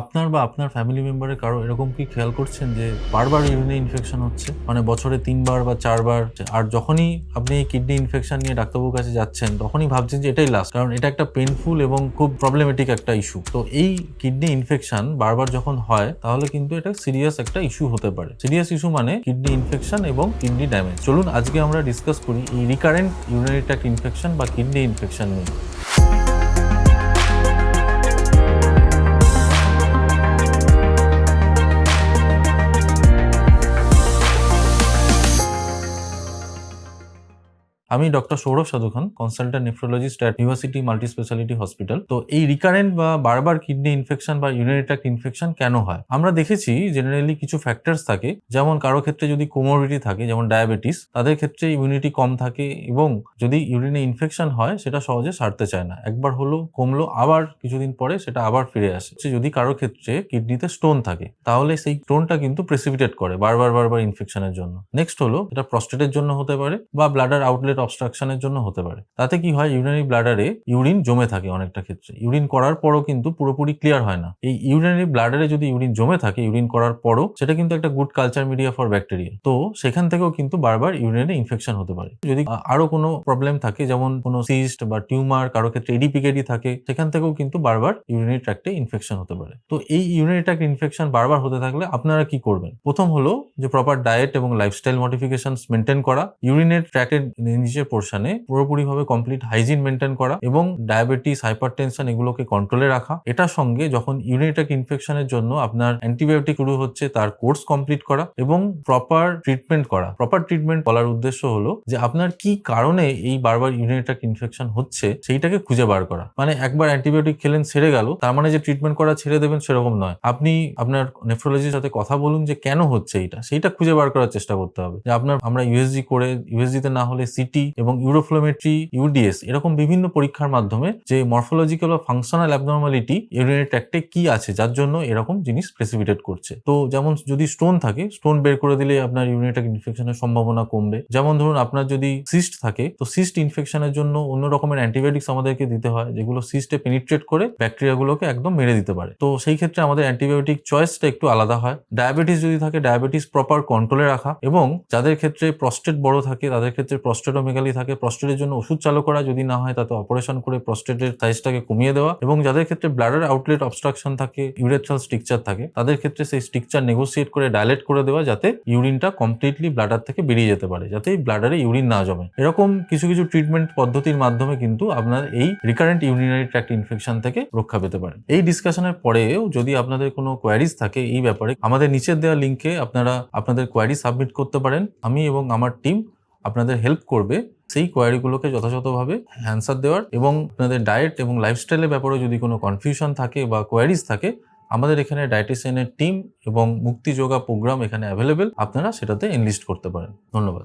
আপনার বা আপনার ফ্যামিলি মেম্বারের কারও এরকম কি খেয়াল করছেন যে বারবার ইউরিনে ইনফেকশন হচ্ছে? মানে বছরে তিনবার বা চারবার, আর যখনই আপনি এই কিডনি ইনফেকশন নিয়ে ডাক্তারবাবুর কাছে যাচ্ছেন, তখনই ভাবছেন যে এটাই লাস্ট কারণ এটা একটা পেনফুল এবং খুব প্রবলেমেটিক একটা ইস্যু তো এই কিডনি ইনফেকশন বারবার যখন হয়, তাহলে কিন্তু এটা সিরিয়াস একটা ইস্যু হতে পারে। সিরিয়াস ইস্যু মানে কিডনি ইনফেকশন এবং কিডনি ড্যামেজ চলুন আজকে আমরা ডিসকাস করি এই রিকারেন্ট ইউরিনারি ট্র্যাক্ট ইনফেকশন বা কিডনি ইনফেকশন নিয়ে। আমি doctor Saurav Sadhu Khan consultant nephrologist at university multi speciality hospital তো এই রিকারেন্ট বা বারবার কিডনি ইনফেকশন বা ইউরিনারি ট্র্যাক্ট ইনফেকশন কেন হয়? আমরা দেখেছি জেনারেলি কিছু ফ্যাক্টরস থাকে, যেমন কারও ক্ষেত্রে যদি কোমোরিটি থাকে, যেমন ডায়াবেটিস তাদের ক্ষেত্রে ইমিউনিটি কম থাকে এবং যদি ইউরিনে ইনফেকশন হয়, সেটা সহজে সারতে চায় না। একবার হলো, কমলো, আবার কিছুদিন পরে সেটা আবার ফিরে আসে। যদি কারও ক্ষেত্রে কিডনিতে স্টোন থাকে, তাহলে সেই স্টোনটা কিন্তু প্রেসিপিটেট করে বারবার বারবার ইনফেকশনের জন্য। নেক্সট হলো, এটা প্রস্টেটের জন্য হতে পারে বা ব্লাডার আউটলেট অবস্ট্রাকশনের জন্য হতে পারে। তাতে কি হয়? ইউরিনারি ব্লাডারে ইউরিন জমে থাকে অনেকটা ক্ষেত্রে। ইউরিন করার পরও কিন্তু পুরোপুরি ক্লিয়ার হয় না। এই ইউরিনারি ব্লাডারে যদি ইউরিন জমে থাকে ইউরিন করার পরও সেটা কিন্তু একটা good culture media for bacteria তো সেখান থেকেও কিন্তু বারবার ইউরিনারি ইনফেকশন হতে পারে। যদি আরও কোনো প্রবলেম থাকে, যেমন কোনো সিস্ট বা টিউমার কারও ক্ষেত্রে এডিপিকেডি থাকে, সেখান থেকেও কিন্তু বারবার ইউরিনারি ট্র্যাক্টে ইনফেকশন হতে পারে। তো এই ইউরিনারি ট্র্যাক্ট ইনফেকশন বারবার হতে থাকলে আপনারা কি করবেন? প্রথম হলো যে প্রপার ডায়েট এবং লাইফস্টাইল মডিফিকেশন মেনটেন করা। ইউরিনের ট্র্যাক্টের নিচের পোর্শনে পুরোপুরিভাবে কমপ্লিট হাইজিন মেনটেন করা এবং ডায়াবেটিস হাইপারটেনশন এগুলোকে কন্ট্রোলে রাখা। এটার সঙ্গে যখন ইউরিনারি ট্র্যাক্ট ইনফেকশনের জন্য আপনার অ্যান্টিবায়োটিক শুরু হচ্ছে, তার কোর্স কমপ্লিট করা এবং প্রপার ট্রিটমেন্ট করা। প্রপার ট্রিটমেন্ট বলার উদ্দেশ্য হলো যে আপনার কি কারণে এই বারবার ইউরিনারি ট্র্যাক্ট ইনফেকশন হচ্ছে, সেইটাকে খুঁজে বার করা। মানে একবার অ্যান্টিবায়োটিক খেলেন, সেরে গেল, তার মানে যে ট্রিটমেন্ট করা, ছেড়ে দেবেন, সেরকম নয়। আপনি আপনার নেফ্রোলজির সাথে কথা বলুন যে কেন হচ্ছে এইটা সেইটা খুঁজে বার করার চেষ্টা করতে হবে। যে আপনার, আমরা ইউএসজি করে ইউএসজিতে না হলে সিটি এবং ইউরোফ্লোমেট্রি, ইউডিএস এরকম বিভিন্ন পরীক্ষার মাধ্যমে যে মরফোলজিক্যাল বা ফাংশনাল অ্যাবনর্মালিটি ইউরিনারি ট্র্যাক্টে কি আছে, যার জন্য এরকম জিনিস প্রেসিপিটেট করছে। তো যেমন যদি স্টোন থাকে, স্টোন বের করে দিলে আপনার ইউরিনারি ট্র্যাক্ট ইনফেকশনের সম্ভাবনা কমবে। যেমন ধরুন আপনার যদি সিস্ট থাকে, তো সিস্ট ইনফেকশনের জন্য অন্য রকমের অ্যান্টিবায়োটিক্স আমাদেরকে দিতে হয়, যেগুলো সিস্টে পেনিট্রেট করে ব্যাকটেরিয়াগুলোকে একদম মেরে দিতে পারে। তো সেই ক্ষেত্রে আমাদের অ্যান্টিবায়োটিক চয়েসটা একটু আলাদা হয়। ডায়াবেটিস যদি থাকে, ডায়াবেটিস প্রপার কন্ট্রোলে রাখা এবং যাদের ক্ষেত্রে প্রস্টেট বড় থাকে, তাদের ক্ষেত্রে প্রস্টেটোমেগালি থাকে, প্রস্টেটের জন্য ওষুধ চালু করা, যদি না হয় তাতে অপারেশন করে প্রস্টেটের সাইজটাকে কমিয়ে দেওয়া এবং যাদের ক্ষেত্রে ব্লাডার আউটলেট অবস্ট্রাকশন থাকে ইউরেথ্রাল স্ট্রিকচার থাকে, তাদের ক্ষেত্রে সেই স্ট্রিকচার নেগোসিয়েট করে ডাইলেট করে দেওয়া যাতে ইউরিনটা কমপ্লিটলি ব্লাডার থেকে বেরিয়ে যেতে পারে, যাতে ব্লাডারে ইউরিন না জমে। এরকম কিছু কিছু ট্রিটমেন্ট পদ্ধতির মাধ্যমে কিন্তু আপনার এই রিকারেন্ট ইউরিনারি ট্র্যাক্ট ইনফেকশন থেকে রক্ষা পেতে পারেন। এই ডিসকাশনের পরেও যদি আপনাদের কোনো কোয়ারিজ থাকে এই ব্যাপারে, আমাদের নিচের দেওয়া লিঙ্কে আপনারা আপনাদের কোয়ারি সাবমিট করতে পারেন। আমি এবং আমার টিম আপনাদের হেল্প করবে সেই কোয়ারিগুলোকে যথাযথভাবে অ্যান্সার দেওয়ার এবং আপনাদের ডায়েট এবং লাইফস্টাইলের ব্যাপারে যদি কোনো কনফিউশন থাকে বা কোয়ারিজ থাকে, আমাদের এখানে ডায়েটিশিয়ানের টিম এবং মুক্তি যোগা প্রোগ্রাম এখানে অ্যাভেলেবেল আপনারা সেটাতে এনলিস্ট করতে পারেন। ধন্যবাদ।